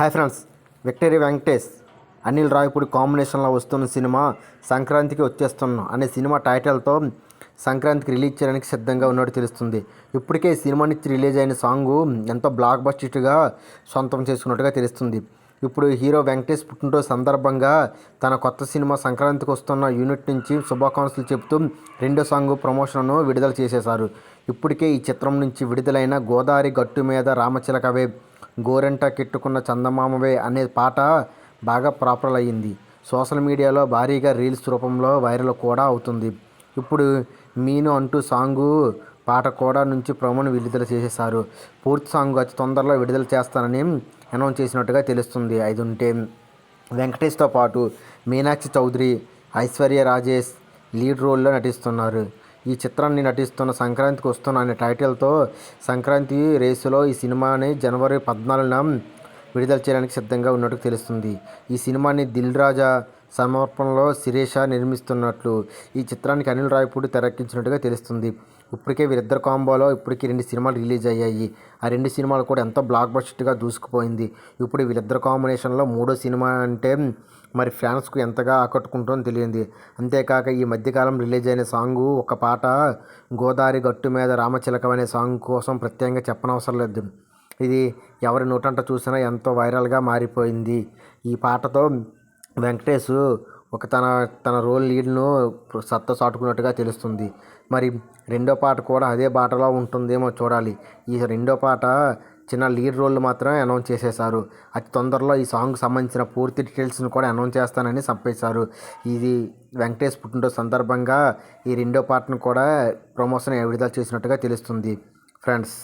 Hi friends victory Venkatesh. Anil Ravipudi కాంబినేషన్లో వస్తున్న cinema సంక్రాంతికి వచ్చేస్తున్నాం అనే సినిమా టైటిల్తో సంక్రాంతికి రిలీజ్ చేయడానికి సిద్ధంగా ఉన్నట్టు తెలుస్తుంది. ఇప్పటికే సినిమా నుంచి రిలీజ్ అయిన సాంగ్ ఎంతో బ్లాక్ బస్టిట్గా సొంతం చేసుకున్నట్టుగా తెలుస్తుంది. ఇప్పుడు హీరో వెంకటేష్ పుట్టినరోజు సందర్భంగా తన కొత్త సినిమా సంక్రాంతికి వస్తున్న యూనిట్ నుంచి శుభాకాంక్షలు చెబుతూ రెండో సాంగ్ ప్రమోషన్ను విడుదల చేసేశారు. ఇప్పటికే ఈ చిత్రం నుంచి విడుదలైన గోదావరి గట్టు మీద రామచిలకవే గోరెంట కెట్టుకున్న చందమామవే అనే పాట బాగా పాపులర్ అయ్యింది సోషల్ మీడియాలో భారీగా రీల్స్ రూపంలో వైరల్ కూడా అవుతుంది. ఇప్పుడు మీను అంటూ సాంగు పాట కూడా నుంచి ప్రోమోను విడుదల చేసేశారు. పూర్తి సాంగ్ అతి తొందరలో విడుదల చేస్తానని అనౌన్స్ చేసినట్టుగా తెలుస్తుంది. అది ఉంటే వెంకటేష్తో పాటు మీనాక్షి చౌదరి ఐశ్వర్య రాజేష్ లీడ్ రోల్లో నటిస్తున్నారు. ఈ చిత్రాన్ని నటిస్తున్న సంక్రాంతికి వస్తున్న అనే టైటిల్తో సంక్రాంతి రేసులో ఈ సినిమాని జనవరి పద్నాలుగున విడుదల చేయడానికి సిద్ధంగా ఉన్నట్టు తెలుస్తుంది. ఈ సినిమాని దిల్ రాజా సమర్పణలో శిరీష నిర్మిస్తున్నట్లు ఈ చిత్రానికి అనిల్ రాయపూడి తెరక్కించినట్టుగా తెలుస్తుంది. ఇప్పటికే వీరిద్దరు కాంబోలో ఇప్పటికీ రెండు సినిమాలు రిలీజ్ అయ్యాయి. ఆ రెండు సినిమాలు కూడా ఎంతో బ్లాక్ బస్టర్గా దూసుకుపోయింది. ఇప్పుడు వీళ్ళిద్దరు కాంబినేషన్లో మూడో సినిమా అంటే మరి ఫ్యాన్స్కు ఎంతగా ఆకట్టుకుంటుందో తెలియంది. అంతేకాక ఈ మధ్యకాలం రిలీజ్ అయిన సాంగు ఒక పాట గోదావరి గట్టు మీద రామచిలకం అనే సాంగ్ కోసం ప్రత్యేకంగా చెప్పనవసరం లేదు. ఇది ఎవరి నోటంట చూసినా ఎంతో వైరల్గా మారిపోయింది. ఈ పాటతో వెంకటేష్ ఒక తన తన రోల్ లీడ్ను సత్తా చాటుకున్నట్టుగా తెలుస్తుంది. మరి రెండో పాట కూడా అదే బాటలో ఉంటుందేమో చూడాలి. ఈ రెండో పాట చిన్న లీడ్ రోల్ మాత్రమే అనౌన్స్ చేసేశారు. అతి తొందరలో ఈ సాంగ్ సంబంధించిన పూర్తి డీటెయిల్స్ని కూడా అనౌన్స్ చేస్తానని చంపేశారు ఇది వెంకటేష్ పుట్టినరోజు సందర్భంగా ఈ రెండో పాటను కూడా ప్రమోషన్ విడుదల చేసినట్టుగా తెలుస్తుంది. ఫ్రెండ్స్